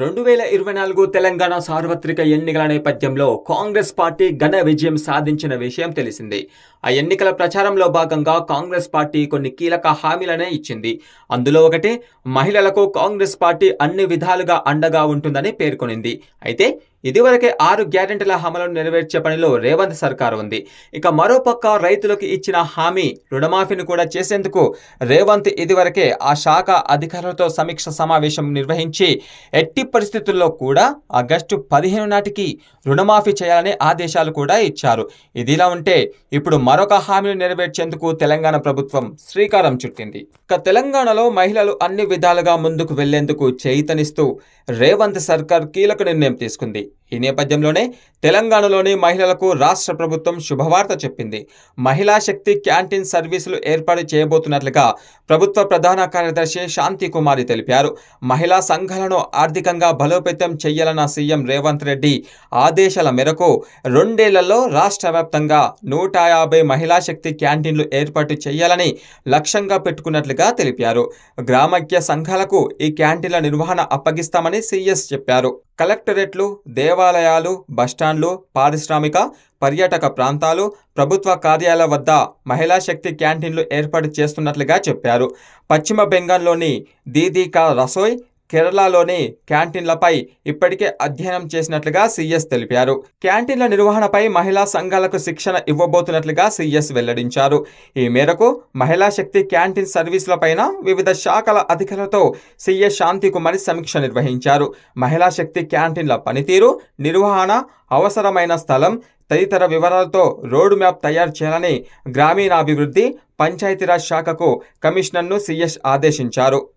రెండు వేల ఇరవై నాలుగు తెలంగాణ సార్వత్రిక ఎన్నికల నేపథ్యంలో కాంగ్రెస్ పార్టీ ఘన విజయం సాధించిన విషయం తెలిసిందే. ఆ ఎన్నికల ప్రచారంలో భాగంగా కాంగ్రెస్ పార్టీ కొన్ని కీలక హామీలనే ఇచ్చింది. అందులో ఒకటి మహిళలకు కాంగ్రెస్ పార్టీ అన్ని విధాలుగా అండగా ఉంటుందని పేర్కొనింది. అయితే ఇదివరకే ఆరు గ్యారెంటీల అమలును నెరవేర్చే పనిలో రేవంత్ సర్కార్ ఉంది. ఇక మరోపక్క రైతులకు ఇచ్చిన హామీ రుణమాఫీని కూడా చేసేందుకు రేవంత్ ఇదివరకే ఆ శాఖ అధికారులతో సమీక్ష సమావేశం నిర్వహించి ఎట్టి పరిస్థితుల్లో కూడా ఆగస్టు పదిహేను నాటికి రుణమాఫీ చేయాలని ఆదేశాలు కూడా ఇచ్చారు. ఇదిలా ఉంటే ఇప్పుడు మరొక హామీని నెరవేర్చేందుకు తెలంగాణ ప్రభుత్వం శ్రీకారం చుట్టింది. ఇక తెలంగాణలో మహిళలు అన్ని విధాలుగా ముందుకు వెళ్ళేందుకు చేయితనిస్తూ రేవంత్ సర్కార్ కీలక నిర్ణయం తీసుకుంది. ఈ నేపథ్యంలోనే తెలంగాణలోని మహిళలకు రాష్ట్ర ప్రభుత్వం శుభవార్త చెప్పింది. మహిళా శక్తి క్యాంటీన్ సర్వీసులు ఏర్పాటు చేయబోతున్నట్లుగా ప్రభుత్వ ప్రధాన కార్యదర్శి శాంతి కుమారి తెలిపారు. మహిళా సంఘాలను ఆర్థికంగా బలోపేతం చేయాలన్న సీఎం రేవంత్ రెడ్డి ఆదేశాల మేరకు రెండేళ్ళలో రాష్ట్ర వ్యాప్తంగా నూట యాభై మహిళా శక్తి క్యాంటీన్లు ఏర్పాటు చేయాలని లక్ష్యంగా పెట్టుకున్నట్లుగా తెలిపారు. గ్రామజ్ఞ సంఘాలకు ఈ క్యాంటీన్ల నిర్వహణ అప్పగిస్తామని సీఎస్ చెప్పారు. కలెక్టరేట్లు దేవాలయాలు బస్టాండ్లు పారిశ్రామిక పర్యాటక ప్రాంతాలు ప్రభుత్వ కార్యాలయాల వద్ద మహిళా శక్తి క్యాంటీన్లు ఏర్పాటు చేస్తున్నట్లుగా చెప్పారు. పశ్చిమ బెంగాల్లోని దీదీకా రసోయ్ కేరళలోని క్యాంటీన్లపై ఇప్పటికే అధ్యయనం చేసినట్లుగా సీఎస్ తెలిపారు. క్యాంటీన్ల నిర్వహణపై మహిళా సంఘాలకు శిక్షణ ఇవ్వబోతున్నట్లుగా సీఎస్ వెల్లడించారు. ఈ మేరకు మహిళా శక్తి క్యాంటీన్ సర్వీసులపైన వివిధ శాఖల అధికారులతో సీఎస్ శాంతి కుమారి సమీక్ష నిర్వహించారు. మహిళా శక్తి క్యాంటీన్ల పనితీరు నిర్వహణ అవసరమైన స్థలం తదితర వివరాలతో రోడ్ మ్యాప్ తయారు చేయాలని గ్రామీణాభివృద్ధి పంచాయతీరాజ్ శాఖకు కమిషనర్ను సీఎస్ ఆదేశించారు.